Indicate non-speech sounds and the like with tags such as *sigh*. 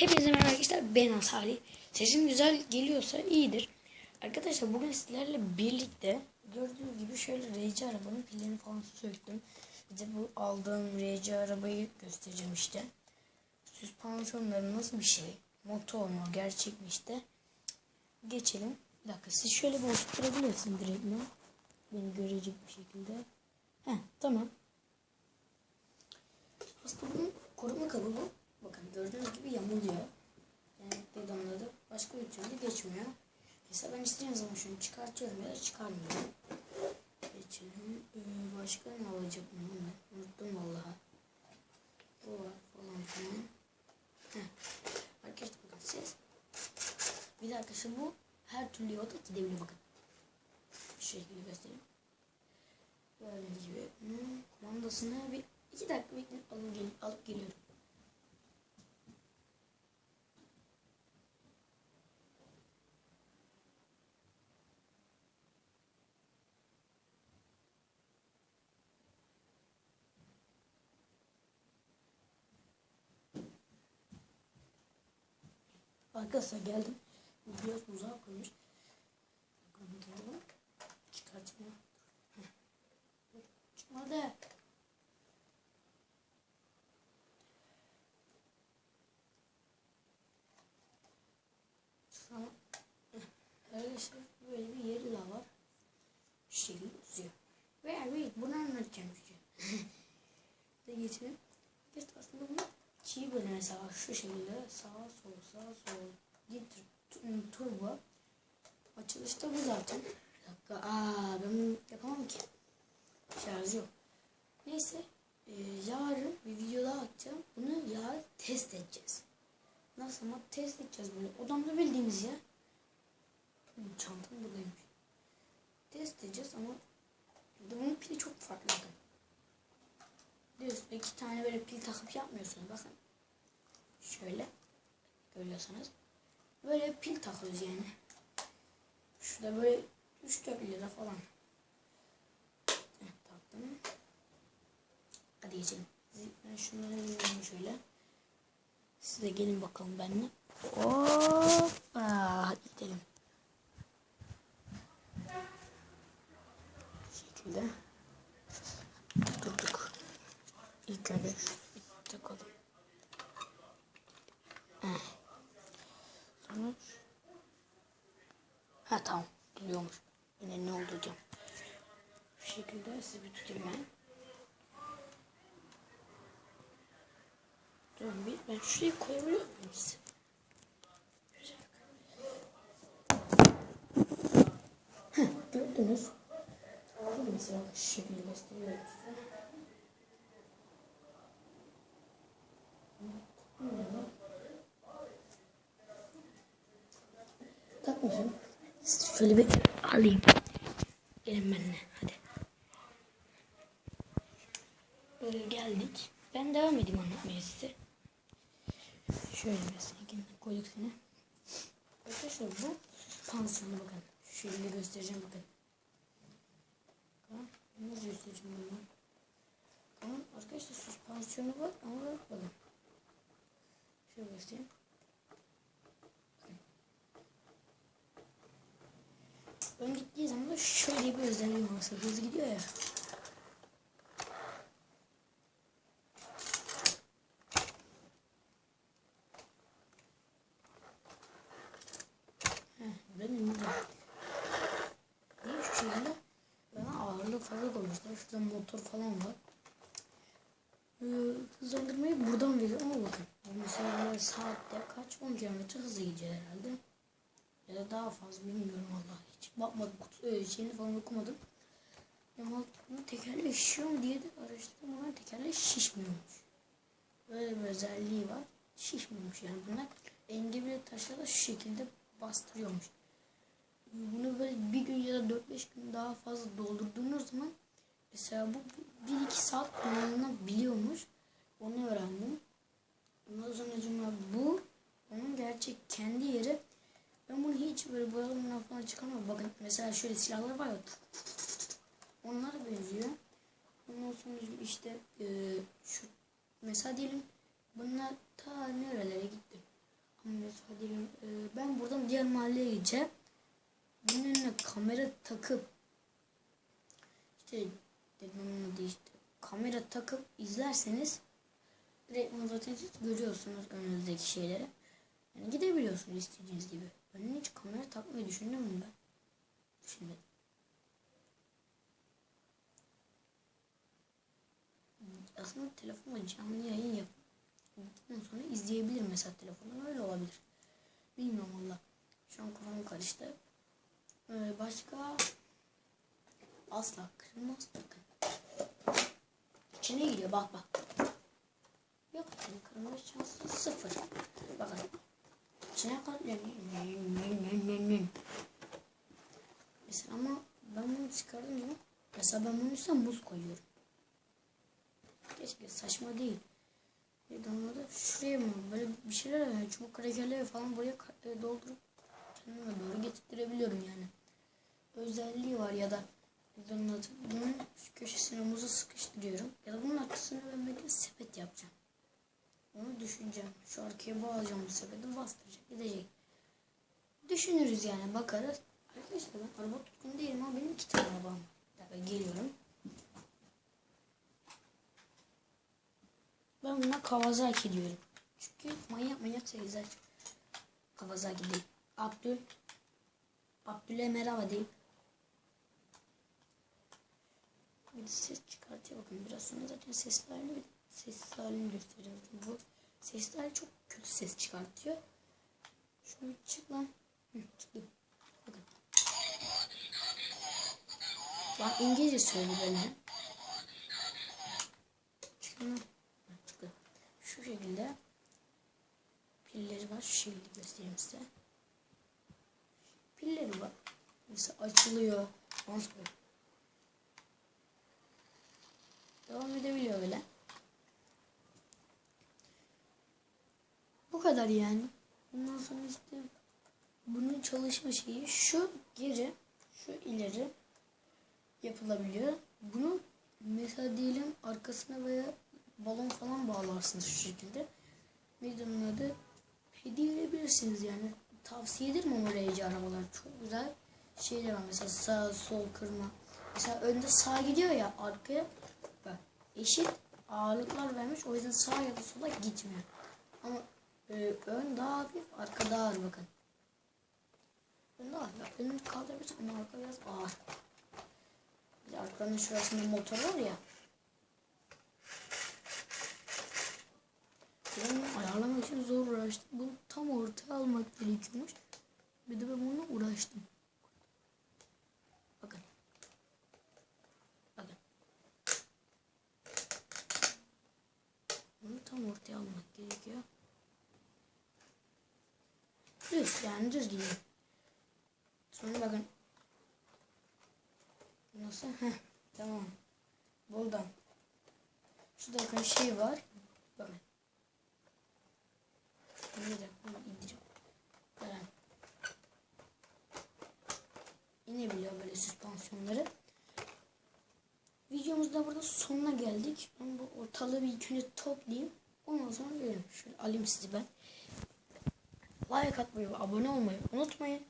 Hepinize merhaba arkadaşlar ben Salih. Sesim güzel geliyorsa iyidir. Arkadaşlar bugün sizlerle birlikte gördüğünüz gibi şöyle RC arabanın pillerini falan söktüm. Size bu aldığım RC arabayı göstereceğim işte. Süspansiyonları nasıl bir şey? Motor mu? Gerçek mi işte? Geçelim. Bir dakika siz şöyle bir oturtabilirsiniz direkt mi? Beni görecek bir şekilde. Heh tamam. Aslında bunun koruma kabı bu. Gördüğünüz gibi yamuluyor. Yani pedonları başka bir türlü geçmiyor. Mesela ben istediğim zaman şunu çıkartıyorum ya da çıkarmıyorum. Geçelim. Ee, başka ne olacak bunu unuttum vallahi. Bu var falan filan. Arkadaşlar bakın ses. Bir de arkadaşlar bu her türlü yolda gidebiliyor bakın. Şu şekilde göstereyim. Gördüğünüz gibi bunun kumandasını bir iki dakika bekleyip alıp, gel alıp geliyorum. Arkadaşlar geldim. Biraz uzağa koymuş. Heh. Çıkmadı. Tamam. Arkadaşlar böyle bir yeri daha var. Şu şekilde uzuyor. Ve evet bunu anlatacağım *laughs* de geçelim. Bunu çiğ böyle mesela şu şekilde sağa sol sağa sol getir turbo. Açılışta bu zaten. Bir dakika. Aa ben bunu yapamam ki. Şarj yok. Neyse. Ee, yarın bir video daha atacağım. Bunu yarın test edeceğiz. Nasıl ama test edeceğiz böyle. Odamda bildiğimiz yer. Bu çantam buradaymış. Test edeceğiz ama bunun pili çok farklı. Diyorsun iki tane böyle pil takıp yapmıyorsunuz bakın. Şöyle görüyorsanız. Böyle pil takıyoruz yani. Şurada böyle 3-4 lira falan. Heh, taktım. Hadi geçelim. Ben şunları veriyorum şöyle. Siz de gelin bakalım benimle. Hoppa. Hadi gidelim. Bu şekilde. Durduk. İlk önce bir takalım. Heh. Sonra Ha tamam. Duruyormuş. Yine ne oldu hocam? Bu şekilde sizi bir tutayım ben. Dur bir ben şurayı koyabiliyor muyum size? Heh, gördünüz. Mesela şu şekilde gösteriyorum size. Şöyle bir alayım. Gelin benimle hadi. Böyle geldik. Ben devam edeyim anlatmaya size. Şöyle mesela koyduk seni. Arkadaşlar bu pansiyonu bakın. Şöyle göstereceğim bakın. Tamam. Nasıl göstereceğim bunu? Tamam arkadaşlar süspansiyonu var ama bakın. Şöyle göstereyim. Ön gittiği zaman şöyle bir özelliği var. Hızlı gidiyor ya. Benim de. Niye şu şekilde? Bana ağırlığı fazla koymuşlar. Şurada motor falan var. Ee, hızlandırmayı buradan veriyor ama bakın. Mesela saatte kaç 10 km hızlı gidiyor herhalde. Ya da daha fazla bilmiyorum vallahi hiç bakmadım kutu e, şeyini falan okumadım. Ama bunun tekerleği mu diye de araştırdım ama tekerleği şişmiyormuş. Böyle bir özelliği var. Şişmiyormuş yani bunlar engebeli taşları şu şekilde bastırıyormuş. Bunu böyle bir gün ya da 4-5 gün daha fazla doldurduğunuz zaman mesela bu 1-2 saat kullanılabiliyormuş. Onu öğrendim. Ondan sonra bu onun gerçek kendi yeri ben bunu hiç böyle çıkamam. Bakın mesela şöyle silahlar var ya. Onlara benziyor. Ondan sonra işte e, şu mesela diyelim bunlar ta nerelere gitti. diğer mahalleye gideceğim. Bunun önüne kamera takıp işte dedim onu işte kamera takıp izlerseniz direkt zaten görüyorsunuz önünüzdeki şeyleri. Yani gidebiliyorsunuz istediğiniz gibi. Ben hiç kamera takmayı düşündüm mü ben? Düşünmedim. Aslında telefonla canlı yayın yap. Ondan sonra izleyebilirim mesela telefondan öyle olabilir. Bilmiyorum valla. Şu an kafam karıştı. Ee, başka asla kırılmaz bakın. İçine giriyor bak bak. Yok kırılma şansı sıfır. Bakın. İçine katlıyor. Mesela ama ben bunu çıkardım ya. Mesela ben bunun üstüne muz koyuyorum. Keşke saçma değil. Bir damlada şuraya mı böyle bir şeyler yani çubuk krakerleri falan buraya ka- doldurup kendime doğru getirtirebiliyorum yani. Özelliği var ya da bunun köşesine muzu sıkıştırıyorum. Ya da bunun arkasına ben böyle sepet yapacağım. Onu düşüneceğim. Şu arkaya bağlayacağım bu sepeti bastıracak gidecek. Düşünürüz yani bakarız. Arkadaşlar ben araba tutkun değilim ama benim iki tane arabam dakika, geliyorum. Ben buna Kawasaki diyorum. Çünkü manyak manyak seyirciler. Kawasaki değil. Abdül. Abdül'e merhaba deyip. Bir de ses çıkartıyor bakın biraz sonra zaten sesli de sessiz halini göstereceğim. Bu sesli hali çok kötü ses çıkartıyor. Şunu çık lan. Hı, çıktı. Bakın. Bak İngilizce söylüyor böyle. Çıkın lan. Çıktı. Şu şekilde pilleri var. Şekilde göstereyim size. Pilleri var. Mesela açılıyor. Ondan sonra devam edebiliyor öyle. Kadar yani. Bundan sonra işte bunun çalışma şeyi şu geri, şu ileri yapılabiliyor. Bunu mesela diyelim arkasına veya balon falan bağlarsınız şu şekilde. Neydi adı? Hediye yani. Tavsiye ederim ama RC arabalar. Çok güzel şeyler var. Mesela sağ, sol, kırma. Mesela önde sağ gidiyor ya arkaya bak eşit ağırlıklar vermiş. O yüzden sağa ya da sola gitmiyor. Ama ön daha hafif, arka daha ağır bakın. Ön daha hafif. Önü kaldırabilirsin ama arka biraz ağır. Bir arkanın şurasında motor var ya. Ben ayarlamak için zor uğraştım. Bunu tam ortaya almak gerekiyormuş. Bir de ben bununla uğraştım. Bakın. Bakın. Bunu tam ortaya almak gerekiyor. Düz yani düz gidiyor. Sonra bakın. Nasıl? Heh, tamam. Buldum. Şurada bakın şey var. Bakın. Bir dakika bunu indirip. Bakın. İnebiliyor böyle süspansiyonları. Videomuzda burada sonuna geldik. Ben bu ortalığı bir ilk toplayayım. Ondan sonra görürüm. Şöyle alayım sizi ben. Like atmayı abone olmayı unutmayın.